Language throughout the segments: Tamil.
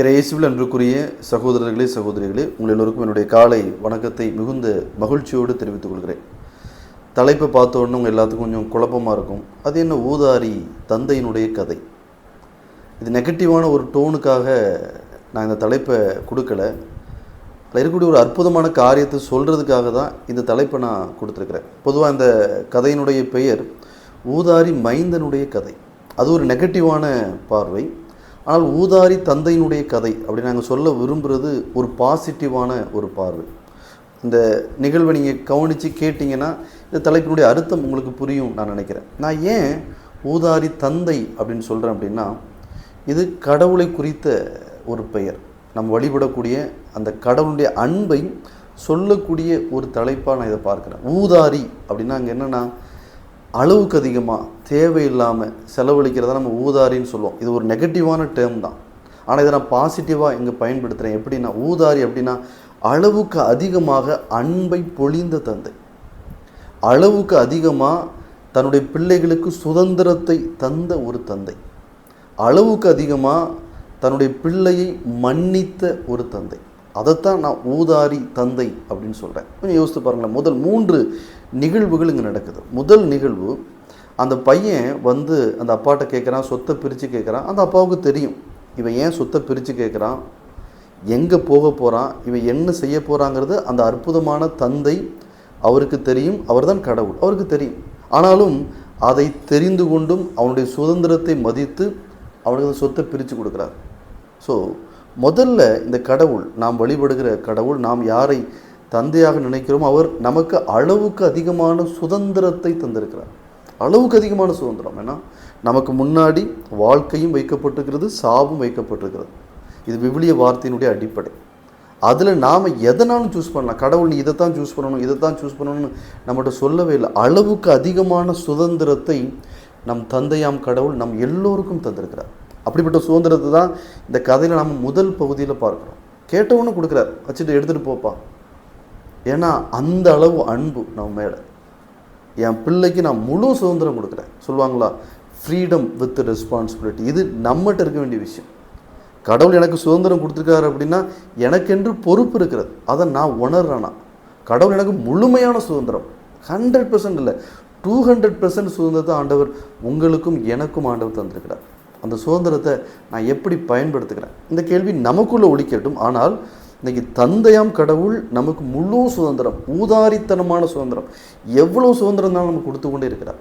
இறையேசுவில் அன்புக்குரிய சகோதரர்களே சகோதரிகளே உங்கள் எல்லோருக்கும் என்னுடைய காலை வணக்கத்தை மிகுந்த மகிழ்ச்சியோடு தெரிவித்துக் கொள்கிறேன். தலைப்பை பார்த்தோன்னு உங்கள் எல்லாத்துக்கும் கொஞ்சம் குழப்பமாக இருக்கும். அது என்ன ஊதாரி தந்தையினுடைய கதை? இது நெகட்டிவான ஒரு டோனுக்காக நான் இந்த தலைப்பை கொடுக்கல. அதில் இருக்கக்கூடிய ஒரு அற்புதமான காரியத்தை சொல்கிறதுக்காக தான் இந்த தலைப்பை நான் கொடுத்துருக்குறேன். பொதுவாக இந்த கதையினுடைய பெயர் ஊதாரி மைந்தனுடைய கதை. அது ஒரு நெகட்டிவான பார்வை. ஆனால் ஊதாரி தந்தையினுடைய கதை அப்படி நாங்கள் சொல்ல விரும்புகிறது ஒரு பாசிட்டிவான ஒரு பார்வை. இந்த நிகழ்வை நீங்கள் கவனித்து கேட்டிங்கன்னா இந்த தலைப்பினுடைய அர்த்தம் உங்களுக்கு புரியும் நான் நினைக்கிறேன். நான் ஏன் ஊதாரி தந்தை அப்படின்னு சொல்கிறேன் அப்படின்னா இது கடவுளை குறித்த ஒரு பெயர். நம் வழிபடக்கூடிய அந்த கடவுளுடைய அன்பை சொல்லக்கூடிய ஒரு தலைப்பாக நான் இதை பார்க்குறேன். ஊதாரி அப்படின்னா அங்கே என்னென்னா அளவுக்கு அதிகமாக தேவையில்லாமல் செலவழிக்கிறத நம்ம ஊதாரின்னு சொல்லுவோம். இது ஒரு நெகட்டிவான டேர்ம் தான். ஆனால் இதை நான் பாசிட்டிவாக இங்கே பயன்படுத்துகிறேன் எப்படின்னா ஊதாரி அப்படின்னா அளவுக்கு அதிகமாக அன்பை பொழிந்த தந்தை. அளவுக்கு அதிகமாக தன்னுடைய பிள்ளைகளுக்கு சுதந்திரத்தை தந்த ஒரு தந்தை. அளவுக்கு அதிகமாக தன்னுடைய பிள்ளையை மன்னித்த ஒரு தந்தை. அதைத்தான் நான் ஊதாரி தந்தை அப்படின்னு சொல்கிறேன் கொஞ்சம் யோசித்து பாருங்களேன். முதல் மூன்று நிகழ்வுகள் இங்கே நடக்குது. முதல் நிகழ்வு அந்த பையன் வந்து அந்த அப்பாட்ட கேட்குறான் சொத்தை பிரித்து கேட்குறான் அந்த அப்பாவுக்கு தெரியும். இவன் ஏன் சொத்தை பிரித்து கேட்குறான் எங்கே போக போகிறான் இவன் என்ன செய்ய போகிறாங்கிறது அந்த அற்புதமான தந்தை அவருக்கு தெரியும். அவர்தான் கடவுள். அவருக்கு தெரியும். ஆனாலும் அதை தெரிந்து கொண்டும் அவனுடைய சுதந்திரத்தை மதித்து அவனுக்கு அந்த சொத்தை பிரித்து கொடுக்குறார். ஸோ முதல்ல இந்த கடவுள் நாம் வழிபடுகிற கடவுள் நாம் யாரை தந்தையாக நினைக்கிறோமோ அவர் நமக்கு அளவுக்கு அதிகமான சுதந்திரத்தை தந்திருக்கிறார். அளவுக்கு அதிகமான சுதந்திரம். ஏன்னா நமக்கு முன்னாடி வாழ்க்கையும் வைக்கப்பட்டிருக்கிறது சாவும் வைக்கப்பட்டிருக்கிறது. இது விவிலிய வார்த்தையினுடைய அடிப்படை. அதில் நாம் எதனாலும் சூஸ் பண்ணலாம். கடவுள் நீ இதை தான் சூஸ் பண்ணணும் இதை தான் சூஸ் பண்ணணும்னு நம்மகிட்ட சொல்லவே இல்லை. அளவுக்கு அதிகமான சுதந்திரத்தை நம் தந்தையாம் கடவுள் நம் எல்லோருக்கும் தந்திருக்கிறார். அப்படிப்பட்ட சுதந்திரத்தை தான் இந்த கதையில் நாம் முதல் பகுதியில் பார்க்குறோம். கேட்டவொன்னு கொடுக்குறார். வச்சுட்டு எடுத்துகிட்டு போப்பா. ஏன்னா அந்த அளவு அன்பு நம்ம மேலே. என் பிள்ளைக்கு நான் முழு சுதந்திரம் கொடுக்குறேன். சொல்லுவாங்களா? ஃப்ரீடம் வித் ரெஸ்பான்சிபிலிட்டி இது நம்மகிட்ட இருக்க வேண்டிய விஷயம். கடவுள் எனக்கு சுதந்திரம் கொடுத்துருக்காரு அப்படின்னா எனக்கென்று பொறுப்பு இருக்கிறது. அதை நான் உணர்றேனா? கடவுள் எனக்கு முழுமையான சுதந்திரம். ஹண்ட்ரட் பர்சன்ட் இல்லை. டூ ஹண்ட்ரட் பர்சன்ட் சுதந்திரத்தை ஆண்டவர் உங்களுக்கும் எனக்கும் ஆண்டவர் தந்திருக்கிறார். அந்த சுதந்திரத்தை நான் எப்படி பயன்படுத்துகிறேன்? இந்த கேள்வி நமக்குள்ளே ஒழிக்கட்டும் ஆனால் இன்றைக்கி தந்தையாம் கடவுள் நமக்கு முழு சுதந்திரம் ஊதாரித்தனமான சுதந்திரம். எவ்வளோ சுதந்திரம் தான் நமக்கு கொடுத்து கொண்டே இருக்கிறார்?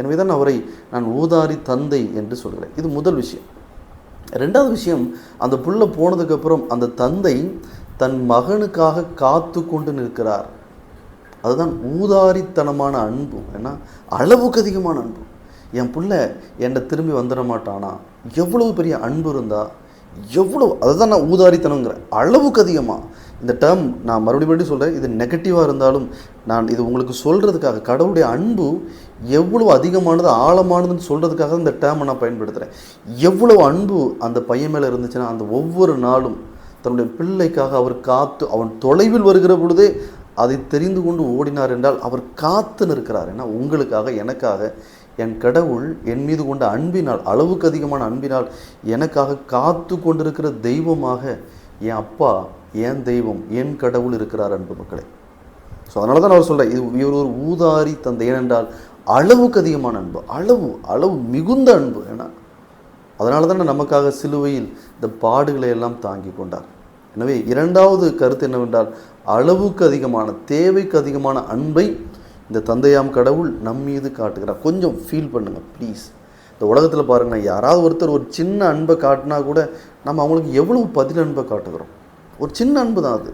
எனவே தான் அவரை நான் ஊதாரி தந்தை என்று சொல்கிறேன். இது முதல் விஷயம். ரெண்டாவது விஷயம் அந்த புள்ள போனதுக்கப்புறம் அந்த தந்தை தன் மகனுக்காக காத்து கொண்டு நிற்கிறார். அதுதான் ஊதாரித்தனமான அன்பு. ஏன்னா அளவுக்கு அதிகமான அன்பு. என் பிள்ளை என்னை திரும்பி வந்துட மாட்டானா? எவ்வளவு பெரிய அன்பு இருந்தால் எவ்வளோ அதுதான் நான் ஊதாரித்தனங்கிறேன் அளவுக்கு அதிகமாக இந்த டேர்ம் நான் மறுபடியும் மறுபடியும் சொல்கிறேன் இது நெகட்டிவாக இருந்தாலும் நான் இது உங்களுக்கு சொல்கிறதுக்காக கடவுளுடைய அன்பு எவ்வளோ அதிகமானது ஆழமானதுன்னு சொல்கிறதுக்காக இந்த டேர்மை நான் பயன்படுத்துகிறேன் எவ்வளோ அன்பு அந்த பையன் மேலே இருந்துச்சுன்னா அந்த ஒவ்வொரு நாளும் தன்னுடைய பிள்ளைக்காக அவர் காத்து அவன் தொலைவில் வருகிற பொழுதே அதை தெரிந்து கொண்டு ஓடினார் என்றால் அவர் காத்து நிற்கிறார் ஏன்னா உங்களுக்காக எனக்காக என் கடவுள் என் மீது கொண்ட அன்பினால் அளவுக்கு அதிகமான அன்பினால் எனக்காக காத்து கொண்டிருக்கிற தெய்வமாக என் அப்பா என் தெய்வம் என் கடவுள் இருக்கிறார் அன்பு மக்களே. ஸோ அதனால தான் அவர் சொல்கிறேன் இது இவர் ஒரு ஊதாரி தந்தை. ஏனென்றால் அளவுக்கு அதிகமான அன்பு அளவு அளவு மிகுந்த அன்பு ஏன்னா அதனால தான் நமக்காக சிலுவையில் இந்த பாடுகளை எல்லாம் தாங்கி கொண்டார். எனவே இரண்டாவது கருத்து என்னவென்றால் அளவுக்கு அதிகமான தேவைக்கு அதிகமான அன்பை இந்த தந்தையாம் கடவுள் நம் மீது காட்டுகிறார். கொஞ்சம் ஃபீல் பண்ணுங்கள் ப்ளீஸ் இந்த உலகத்தில் பாருங்கள் யாராவது ஒருத்தர் ஒரு சின்ன அன்பை காட்டினா கூட நம்ம அவங்களுக்கு எவ்வளவு பதில் அன்பை காட்டுகிறோம்? ஒரு சின்ன அன்பு தான் அது.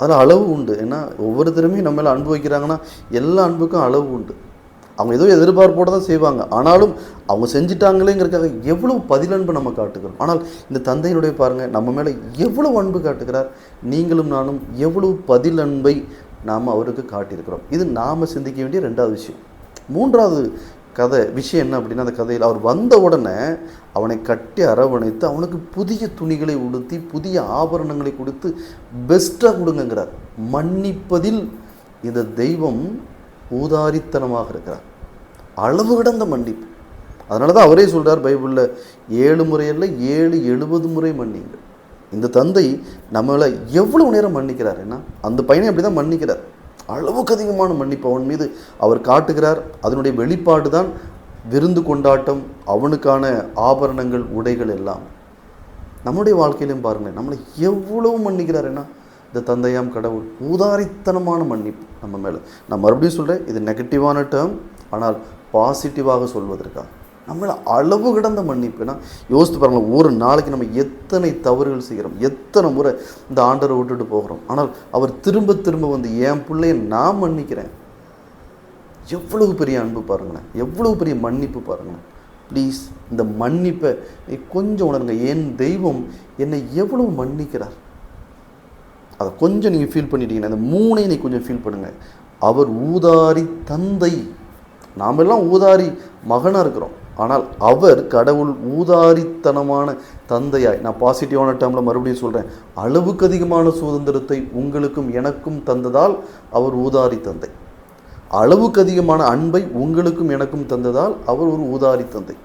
அதில் அளவு உண்டு. ஏன்னா ஒவ்வொருத்தருமே நம்ம மேலே அன்பு வைக்கிறாங்கன்னா எல்லா அன்புக்கும் அளவு உண்டு. அவங்க ஏதோ எதிர்பார்ப்போடு தான் செய்வாங்க. ஆனாலும் அவங்க செஞ்சிட்டாங்களேங்கிறக்காக எவ்வளவு பதிலன்பு நம்ம காட்டுகிறோம்? ஆனால் இந்த தந்தையினுடைய பாருங்கள் நம்ம மேலே எவ்வளவு அன்பு காட்டுகிறார்? நீங்களும் நானும் எவ்வளவு பதில் அன்பை நாம் அவருக்கு காட்டியிருக்கிறோம். இது நாம் சிந்திக்க வேண்டிய ரெண்டாவது விஷயம். மூன்றாவது கதை விஷயம் என்ன அப்படின்னா அந்த கதையில் அவர் வந்த உடனே அவனை கட்டி அரவணைத்து அவனுக்கு புதிய துணிகளை உடுத்தி புதிய ஆபரணங்களை கொடுத்து பெஸ்ட்டாக கொடுங்கங்கிறார். மன்னிப்பதில் இந்த தெய்வம் ஊதாரித்தனமாக இருக்கிறார். அளவு கடந்த மன்னிப்பு. அதனால தான் அவரே சொல்கிறார் பைபிளில் ஏழு முறையில் ஏழு எழுபது முறை மன்னிங்கள் இந்த தந்தை நம்மளை எவ்வளவு நேரம் மன்னிக்கிறார் என்ன? அந்த பையனை அப்படி தான் மன்னிக்கிறார். அளவுக்கு அதிகமான மன்னிப்பு அவன் மீது அவர் காட்டுகிறார். அதனுடைய வெளிப்பாடு தான் விருந்து கொண்டாட்டம் அவனுக்கான ஆபரணங்கள் உடைகள் எல்லாம். நம்முடைய வாழ்க்கையிலும் பாருங்களேன் நம்மளை எவ்வளவு மன்னிக்கிறார் என்ன? இந்த தந்தையாம் கடவுள் ஊதாரித்தனமான மன்னிப்பு நம்ம மேலே. நான் மறுபடியும் சொல்கிறேன் இது நெகட்டிவான டேர்ம் ஆனால் பாசிட்டிவாக சொல்வதற்காக நம்மளை அளவு கிடந்த மன்னிப்புன்னா யோசித்து பாருங்களேன் ஒரு நாளைக்கு நம்ம எத்தனை தவறுகள் செய்கிறோம்? எத்தனை முறை இந்த ஆண்டரை விட்டுட்டு போகிறோம்? ஆனால் அவர் திரும்ப திரும்ப வந்து என் பிள்ளைய நான் மன்னிக்கிறேன். எவ்வளவு பெரிய அன்பு பாருங்களேன். எவ்வளவு பெரிய மன்னிப்பு பாருங்களேன். ப்ளீஸ் இந்த மன்னிப்பை நீ கொஞ்சம் உணருங்க. என் தெய்வம் என்னை எவ்வளவு மன்னிக்கிறார்? அதை கொஞ்சம் நீங்கள் ஃபீல் பண்ணிட்டீங்கன்னா அந்த மூணையும் நீ கொஞ்சம் ஃபீல் பண்ணுங்கள் அவர் ஊதாரி தந்தை. நாமெல்லாம் ஊதாரி மகனாக இருக்கிறோம். ஆனால் அவர் கடவுள் ஊதாரித்தனமான தந்தையாய் நான் பாசிட்டிவான டேர்மில் மறுபடியும் சொல்கிறேன் அளவுக்கு அதிகமான சுதந்திரத்தை உங்களுக்கும் எனக்கும் தந்ததால் அவர் ஊதாரி தந்தை அளவுக்கு அதிகமான அன்பை உங்களுக்கும் எனக்கும் தந்ததால் அவர் ஒரு ஊதாரி தந்தை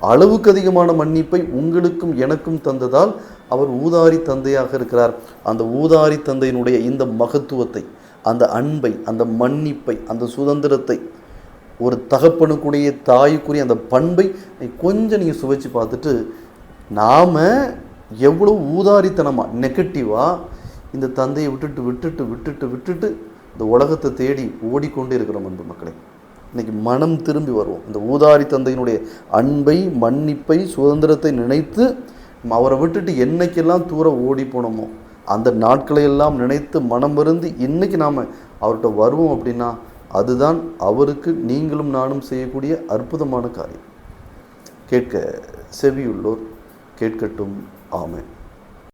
அளவுக்கு அதிகமான மன்னிப்பை உங்களுக்கும் எனக்கும் தந்ததால் அவர் ஊதாரி தந்தையாக இருக்கிறார். அந்த ஊதாரி தந்தையினுடைய இந்த மகத்துவத்தை அந்த அன்பை அந்த மன்னிப்பை அந்த சுதந்திரத்தை ஒரு தகப்பனுக்குடைய தாய்க்குரிய அந்த பண்பை கொஞ்சம் நீங்கள் சுவைச்சு பார்த்துட்டு நாம் எவ்வளோ ஊதாரித்தனமாக நெகட்டிவாக இந்த தந்தையை விட்டுட்டு விட்டுட்டு விட்டுட்டு விட்டுட்டு இந்த உலகத்தை தேடி ஓடிக்கொண்டே இருக்கிறோம் அன்பு மக்களே. இன்றைக்கி மனம் திரும்பி வருவோம். இந்த ஊதாரி தந்தையினுடைய அன்பை மன்னிப்பை சுதந்திரத்தை நினைத்து அவரை விட்டுட்டு என்னைக்கெல்லாம் தூரம் ஓடி போனோமோ அந்த நாட்களை எல்லாம் நினைத்து மனம் இருந்து இன்றைக்கி நாம் அவர்கிட்ட வருவோம் அப்படின்னா அதுதான் அவருக்கு நீங்களும் நானும் செய்யக்கூடிய அற்புதமான காரியம். கேட்க செவியுள்ளோர் கேட்கட்டும். ஆமை